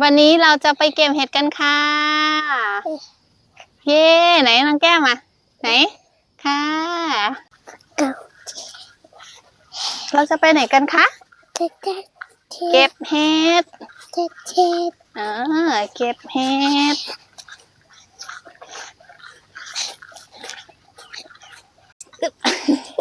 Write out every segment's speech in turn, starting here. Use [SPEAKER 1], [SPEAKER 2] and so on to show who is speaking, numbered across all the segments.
[SPEAKER 1] วันนี้เราจะไปเก็บเห็ดกันค่ะ เย้ไหนน้องแก้มอะไหน ค่ะ เราจะไปไหนกันคะ
[SPEAKER 2] เจ็ดเจ็ด
[SPEAKER 1] เก็บเห็ด
[SPEAKER 2] เจ็ดเจ็ด
[SPEAKER 1] อ่าเก็บเห็ด
[SPEAKER 2] อุ้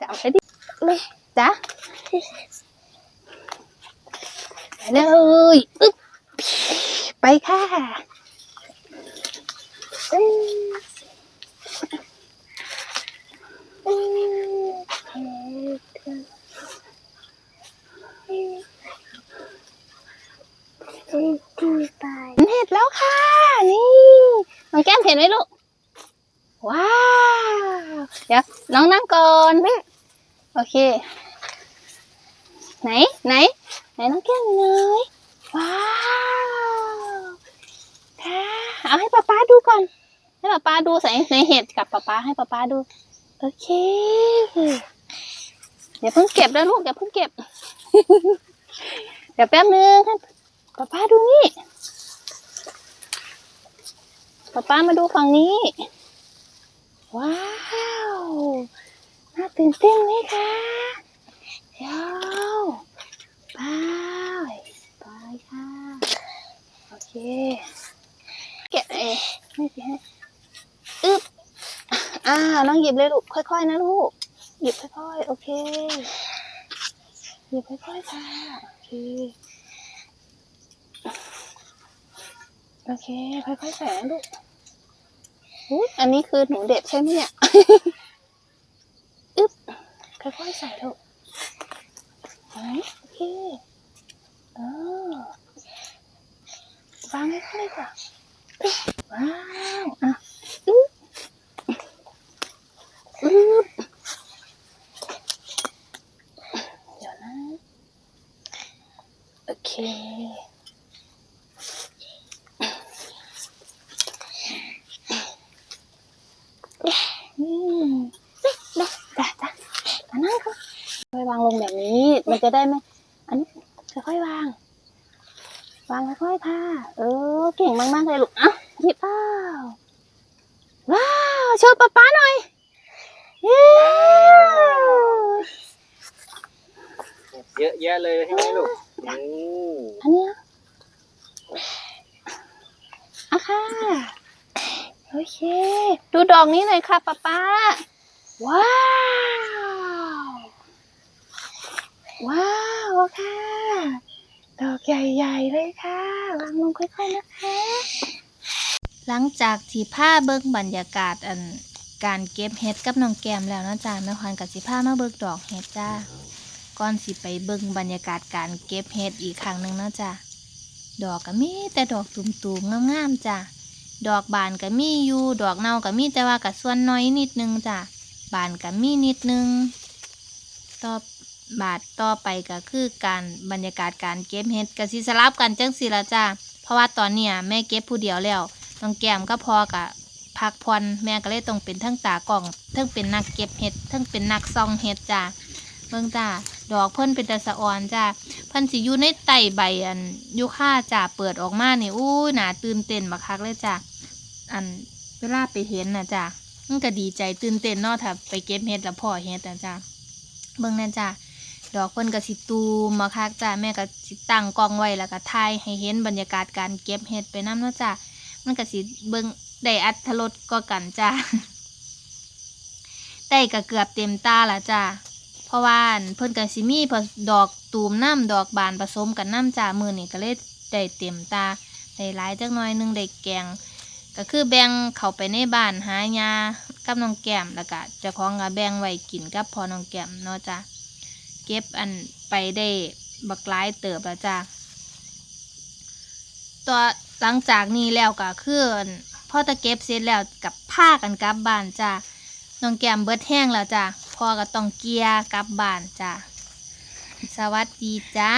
[SPEAKER 1] จับไปดิ
[SPEAKER 2] ไม่
[SPEAKER 1] จ้ะไปเลยอึ๊บไปค่ะ
[SPEAKER 2] อืมอืมอืมอืมไป
[SPEAKER 1] เห็ดแล้วค่ะ นี่น้องแก้มเห็นไหมลูก ว้าว เดี๋ยวน้องนั่งก่อนแม่โอเค ไหนไหน ไหนน้องแก้มอยู่ไหนว้าวค่ะเอาให้ป๊าป๊าดูก่อน ให้ป๊าป๊าดูใส่ในเห็ดกับป๊าป๊าให้ป๊าป๊าดู โอเคอย่าเพิ่งเก็บนะลูกอย่าเพิ่งเก็บ เดี๋ยวแป๊บนึงให้ป๊าป๊าดูนี่ป๊าป๊ามาดูฝั่งนี้ ว้าวน่าตื่นเต้นไหมคะเดี๋ยวไปไปค่ะ โอเคเก็บเองไม่เก็บอึ๊บอ่าน้องหยิบเลยลูกค่อย ๆ นะลูก หยิบค่อยๆ โอเค หยิบค่อยๆค่ะโอเคโอเคค่อยๆใส่ลูก อุ๊ยอันนี้คือหนูเด็ดใช่ไหมเนี่ยอึ๊บค่อยๆใส่เถอะโอเคเออวางให้ค่อยๆค่ะว้าวอะ อึ๊บ อึ๊บ เดี๋ยวนะ โอเค อืมได้จ้ะจ้ะ มานั่งก็ค่อยวางลงแบบนี้ มันจะได้ไหมอันนี้ค่อยๆวาง วางค่อยๆค่ะ เออ เก่งมากๆเลยลูกอะหยิบเปล่าว้าวโชว์ป๊าป๊าหน่อยเย้
[SPEAKER 3] เยอะแยะเลยใช่ไหมลูกโอ้
[SPEAKER 1] อันเนี้ยอะค่ะ โอเค ดูดอกนี้หน่อยค่ะป๊าป๊าว้าว ว้ ค่ะ ดอกใหญ่ๆเลยค่ะวางลงค่อยๆนะคะ หลังจากที่ผ้าเบิ่งบรรยากาศอันการเก็บเห็ดกับน้องแก้มแล้วนะจ้าแม่ควันกับสิผ้ามาเบิ่งดอกเห็ดจ้าก่อนสิไปเบิ่งบรรยากาศการเก็บเห็ดอีกครั้งหนึ่งนะจ้าดอกก็มีแต่ดอกตุ่มๆงามๆจ้าดอกบานก็มีอยู่ดอกเน่าก็มีแต่ว่าก็ส่วนน้อยนิดนึงจ้ะบานก็มีนิดนึง ต่อ บาทต่อไปก็คือการบรรยากาศการเก็บเห็ดก็สิสลับกันจังสิละจ้าเพราะว่าตอนเนี้ยแม่เก็บผู้เดียวแล้วน้องแก้มก็พอกะพักผ่อนแม่ก็เลยต้องเป็นทั้งตากล่องทั้งเป็นนักเก็บเห็ดทั้งเป็นนักซองเห็ดจ้าเบิ่งจ้าดอกเพิ่นเป็นตะสะออนจ้าเพิ่นสิอยู่ในไต่ใบอันยูคาจ้าเปิดออกมานี่อู้ยน่าตื่นเต้นบักคักเลยจ้าอันเวลาไปเห็นนะจ้ะมันก็ดีใจตื่นเต้นเนาะถ้าไปเก็บเห็ดแล้วพ่อเห็ดนะจ้ะเบิ่งนั่นจ้ะ ดอกเพิ่นก็สิตูมมาคักจ้ะแม่ก็สิตั้งกล้องไว้แล้วก็ถ่ายให้เห็นบรรยากาศการเก็บเห็ดไปนํเนาะจ้ะมันก็สิเบิ่งได้อัตรสก็กันจ้ะได้ก็เกือบเต็มตาละจ้ะเพราะว่าเพิ่นก็สิมีผสดอกตูมน้ำดอกบานผสมกันน้ำจ้ะมือนี่ก็เลยได้เต็มตาได้หลายจักหน่อยนึงได้แกงก็คือแบ่งเข้าไปในบ้านหายากับน้องแก้มแล้วก็เจ้าของก็แบ่งไว้กินกับพอน้องแก้มเนาะจ้ะ เก็บอันไปได้บักหลายเติบแล้วจ้ะตัวหลังจากนี้แล้วก็คือพ่อตะเก็บเสร็จแล้วกับผ้ากันกลับบ้านจ้ะน้องแก้มเบิดแห้งแล้วจ้ะพ่อก็ต้องเกียร์กลับบ้านจ้ะสวัสดีจ้า